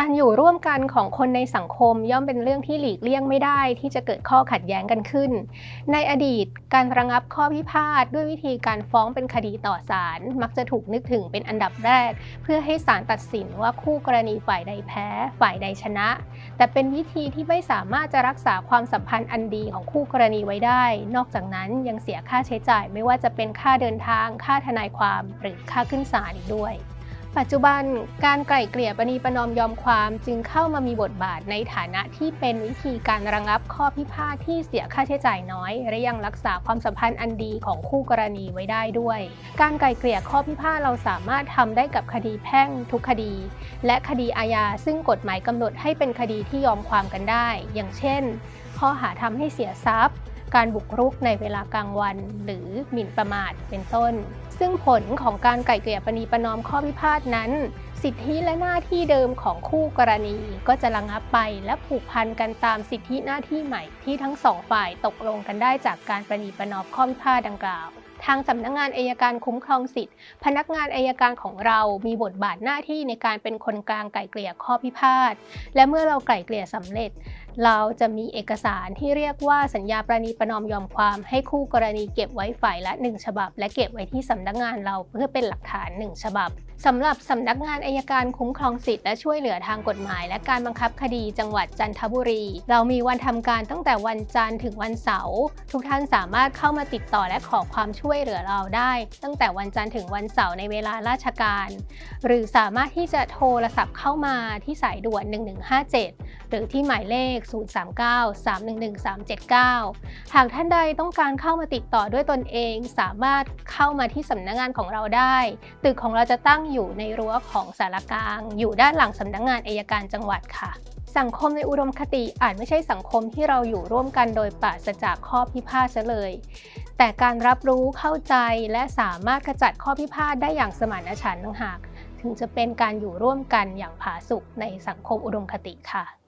การอยู่ร่วมกันของคนในสังคมย่อมเป็นเรื่องที่หลีกเลี่ยงไม่ได้ที่จะเกิดข้อขัดแย้งกันขึ้น ในอดีตการระงับข้อพิพาทด้วยวิธีการฟ้องเป็นคดีต่อศาลมักจะถูกนึกถึงเป็นอันดับแรก เพื่อให้ศาลตัดสินว่าคู่กรณีฝ่ายใดแพ้ ฝ่ายใดชนะ แต่เป็นวิธีที่ไม่สามารถจะรักษาความสัมพันธ์อันดีของคู่กรณีไว้ได้ นอกจากนั้นยังเสียค่าใช้จ่ายไม่ว่าจะเป็นค่าเดินทาง ค่าทนายความ หรือค่าขึ้นศาลอีกด้วย ปัจจุบันการไกล่เกลี่ยประนีประนอมยอมความจึงเข้ามามีบทบาทในฐานะที่เป็นวิธีการระงับข้อพิพาทที่เสียค่าใช้จ่ายน้อย และยังรักษาความสัมพันธ์อันดีของคู่กรณีไว้ได้ด้วย การไกล่เกลี่ยข้อพิพาทเราสามารถทำได้กับคดีแพ่งทุกคดี และคดีอาญาซึ่งกฎหมายกำหนดให้เป็นคดีที่ยอมความกันได้ อย่างเช่น ข้อหาทำให้เสียทรัพย์ การบุกรุกในเวลากลางวัน หรือหมิ่นประมาทเป็นต้น ซึ่งผลของการไก่เกลี่ยประนีประนอมข้อพิพาทนั้น สิทธิและหน้าที่เดิมของคู่กรณีก็จะระงับไปและผูกพันกันตามสิทธิหน้าที่ใหม่ที่ทั้งสองฝ่ายตกลงกันได้จากการประนีประนอมข้อพิพาทดังกล่าว ทางสำนักงงานอายการคุ้มครองสิทธิ์ พนักงานอายการของเรามีบทบาทหน้าที่ในการเป็นคนกลางไกล่เกลี่ยข้อพิพาท และเมื่อเราไกล่เกลี่ยสำเร็จ เราจะมีเอกสารที่เรียกว่าสัญญาประนีประนอมยอมความให้คู่กรณีเก็บไว้ฝ่ายละ 1 ฉบับ และเก็บไว้ที่สำนักงานเราเพื่อเป็นหลักฐาน 1 ฉบับ สำหรับสำนักงานอายการคุ้มครองสิทธิและช่วยเหลือทางกฎหมาย และการบังคับคดีจังหวัดจันทบุรี เรามีวันทำการตั้งแต่วันจันทร์ถึงวันเสาร์ทุกท่านสามารถเข้ามาติดต่อและขอความช่วยเหลือเราได้ ตั้งแต่วันจันทร์ถึงวันเสาร์ในเวลาราชการ หรือสามารถที่จะโทรศัพท์เข้ามาที่สายด่วน 1157 หรือที่หมายเลข 039-311-379 หากท่านใดต้องการเข้ามาติดต่อด้วยตนเอง สามารถเข้ามาที่สำนักงานของเราได้ ตึกของเราจะตั้งอยู่ในรั้วของสารกลาง อยู่ด้านหลังสำนักงานอายการจังหวัดค่ะ สังคมในอุดมคติอาจไม่ใช่สังคมที่เราอยู่ร่วมกันโดยปราศจากข้อพิพาทซะเลย แต่การรับรู้เข้าใจและสามารถขจัดข้อพิพาทได้อย่างสมานฉันท์ต่างหาก ถึงจะเป็นการอยู่ร่วมกันอย่างผาสุกในสังคมอุดมคติค่ะ